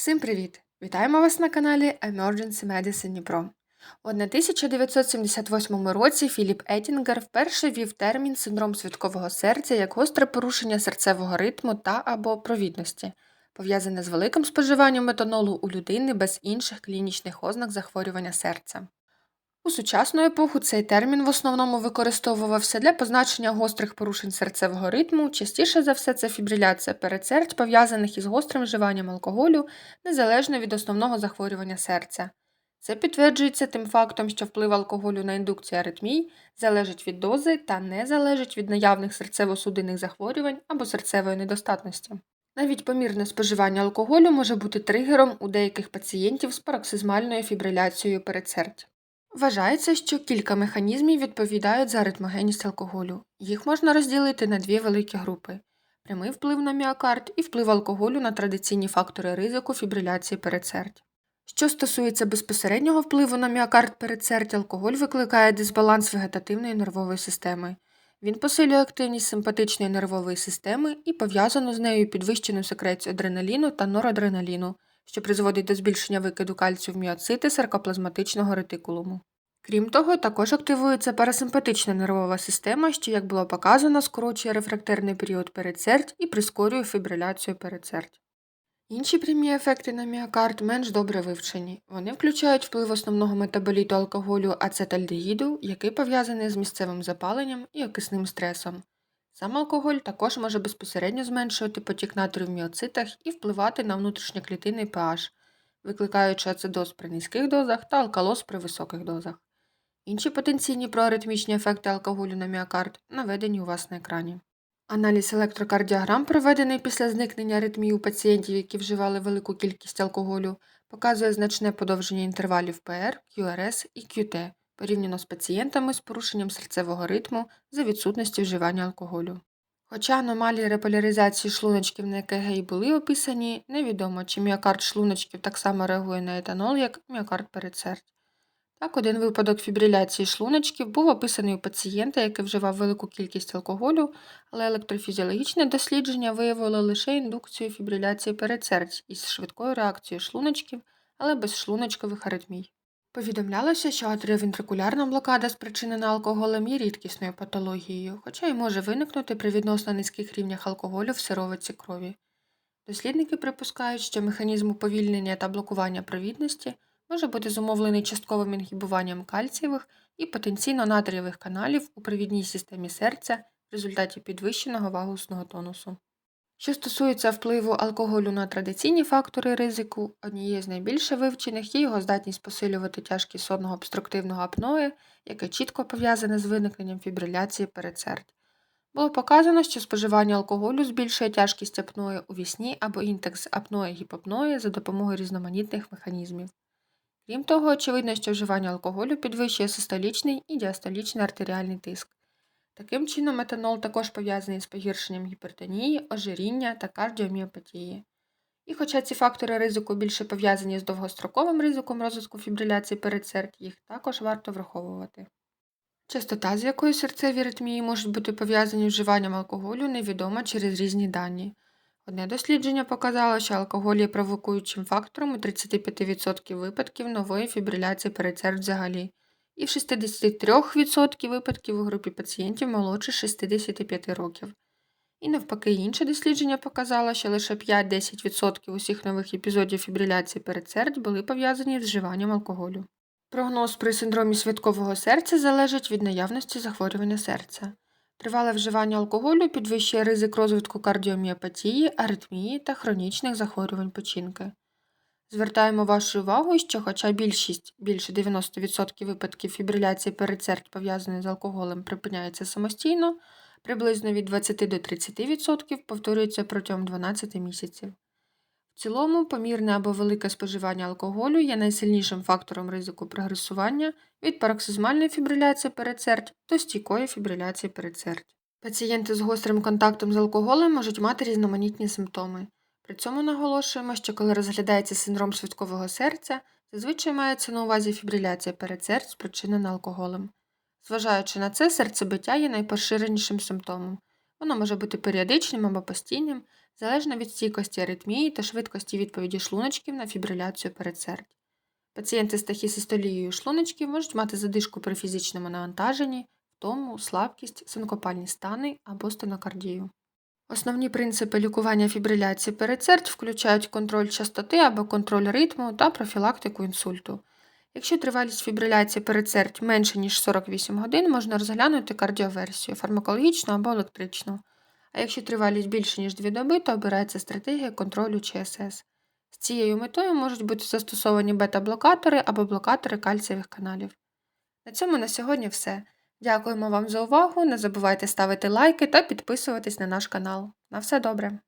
Всім привіт! Вітаємо вас на каналі Emergency Medicine Dnipro. У 1978 році Філіп Етінгер вперше ввів термін синдром свідкового серця як гостре порушення серцевого ритму та або провідності, пов'язане з великим споживанням метанолу у людини без інших клінічних ознак захворювання серця. У сучасну епоху цей термін в основному використовувався для позначення гострих порушень серцевого ритму, частіше за все це фібриляція передсердь, пов'язаних із гострим вживанням алкоголю, незалежно від основного захворювання серця. Це підтверджується тим фактом, що вплив алкоголю на індукцію аритмій залежить від дози та не залежить від наявних серцево-судинних захворювань або серцевої недостатності. Навіть помірне споживання алкоголю може бути тригером у деяких пацієнтів з пароксизмальною фібриляцією передсердь. Вважається, що кілька механізмів відповідають за ритмогенність алкоголю. Їх можна розділити на дві великі групи: прямий вплив на міокард і вплив алкоголю на традиційні фактори ризику фібриляції передсердь. Що стосується безпосереднього впливу на міокард передсердь, алкоголь викликає дисбаланс вегетативної нервової системи. Він посилює активність симпатичної нервової системи і пов'язану з нею підвищену секрецію адреналіну та норадреналіну, що призводить до збільшення викиду кальцію в міоцити саркоплазматичного ретикулуму. Крім того, також активується парасимпатична нервова система, що, як було показано, скорочує рефрактерний період передсердь і прискорює фібриляцію передсердь. Інші прямі ефекти на міокард менш добре вивчені. Вони включають вплив основного метаболіту алкоголю ацетальдегіду, який пов'язаний з місцевим запаленням і окисним стресом. Сам алкоголь також може безпосередньо зменшувати потік натрію в міоцитах і впливати на внутрішньоклітинний pH, викликаючи ацидоз при низьких дозах та алкалоз при високих дозах. Інші потенційні проаритмічні ефекти алкоголю на міокард наведені у вас на екрані. Аналіз електрокардіограм, проведений після зникнення аритмії у пацієнтів, які вживали велику кількість алкоголю, показує значне подовження інтервалів ПР, QRS і QT порівняно з пацієнтами з порушенням серцевого ритму за відсутності вживання алкоголю. Хоча аномалії реполяризації шлуночків на ЕКГ і були описані, невідомо, чи міокард шлуночків так само реагує на етанол, як міокард передсердь. Так, один випадок фібриляції шлуночків був описаний у пацієнта, який вживав велику кількість алкоголю, але електрофізіологічне дослідження виявило лише індукцію фібриляції передсердь із швидкою реакцією шлуночків, але без шлуночкових аритмій. Повідомлялося, що атріовентрикулярна блокада, спричинена алкоголем, є рідкісною патологією, хоча й може виникнути при відносно низьких рівнях алкоголю в сировиці крові. Дослідники припускають, що механізм уповільнення та блокування провідності може бути зумовлений частковим інгібуванням кальцієвих і потенційно натрієвих каналів у провідній системі серця в результаті підвищеного вагусного тонусу. Що стосується впливу алкоголю на традиційні фактори ризику, однією з найбільше вивчених є його здатність посилювати тяжкість сонного обструктивного апної, яке чітко пов'язане з виникненням фібриляції передсердь. Було показано, що споживання алкоголю збільшує тяжкість апної у вісні або індекс апної гіпопної за допомогою різноманітних механізмів. Крім того, очевидно, що вживання алкоголю підвищує систолічний і діастолічний артеріальний тиск. Таким чином, метанол також пов'язаний з погіршенням гіпертонії, ожиріння та кардіоміопатії. І хоча ці фактори ризику більше пов'язані з довгостроковим ризиком розвитку фібриляції передсердь, їх також варто враховувати. Частота, з якою серцеві ритмії можуть бути пов'язані з вживанням алкоголю, невідома через різні дані. Одне дослідження показало, що алкоголь є провокуючим фактором у 35% випадків нової фібриляції передсердь взагалі, і в 63% випадків у групі пацієнтів молодше 65 років. І навпаки, інше дослідження показало, що лише 5-10% усіх нових епізодів фібриляції передсердь були пов'язані з вживанням алкоголю. Прогноз при синдромі святкового серця залежить від наявності захворювання серця. Тривале вживання алкоголю підвищує ризик розвитку кардіоміопатії, аритмії та хронічних захворювань печінки. Звертаємо вашу увагу, що хоча більшість більше 90% випадків фібриляції передсердь пов'язаної з алкоголем припиняється самостійно, приблизно від 20 до 30% повторюється протягом 12 місяців. В цілому, помірне або велике споживання алкоголю є найсильнішим фактором ризику прогресування від пароксизмальної фібриляції передсердь до стійкої фібриляції передсердь. Пацієнти з гострим контактом з алкоголем можуть мати різноманітні симптоми. При цьому наголошуємо, що коли розглядається синдром швидкового серця, зазвичай мається на увазі фібриляція передсердь, спричинена алкоголем. Зважаючи на це, серцебиття є найпоширенішим симптомом. Воно може бути періодичним або постійним, залежно від стійкості аритмії та швидкості відповіді шлуночків на фібриляцію передсердь. Пацієнти з тахісистолією шлуночків можуть мати задишку при фізичному навантаженні, втому, слабкість, синкопальні стани або стенокардію. Основні принципи лікування фібриляції передсердь включають контроль частоти або контроль ритму та профілактику інсульту. Якщо тривалість фібриляції передсердь менше, ніж 48 годин, можна розглянути кардіоверсію фармакологічну або електричну. А якщо тривалість більше, ніж 2 доби, то обирається стратегія контролю ЧСС. З цією метою можуть бути застосовані бета-блокатори або блокатори кальцієвих каналів. На цьому на сьогодні все. Дякуємо вам за увагу. Не забувайте ставити лайки та підписуватись на наш канал. На все добре!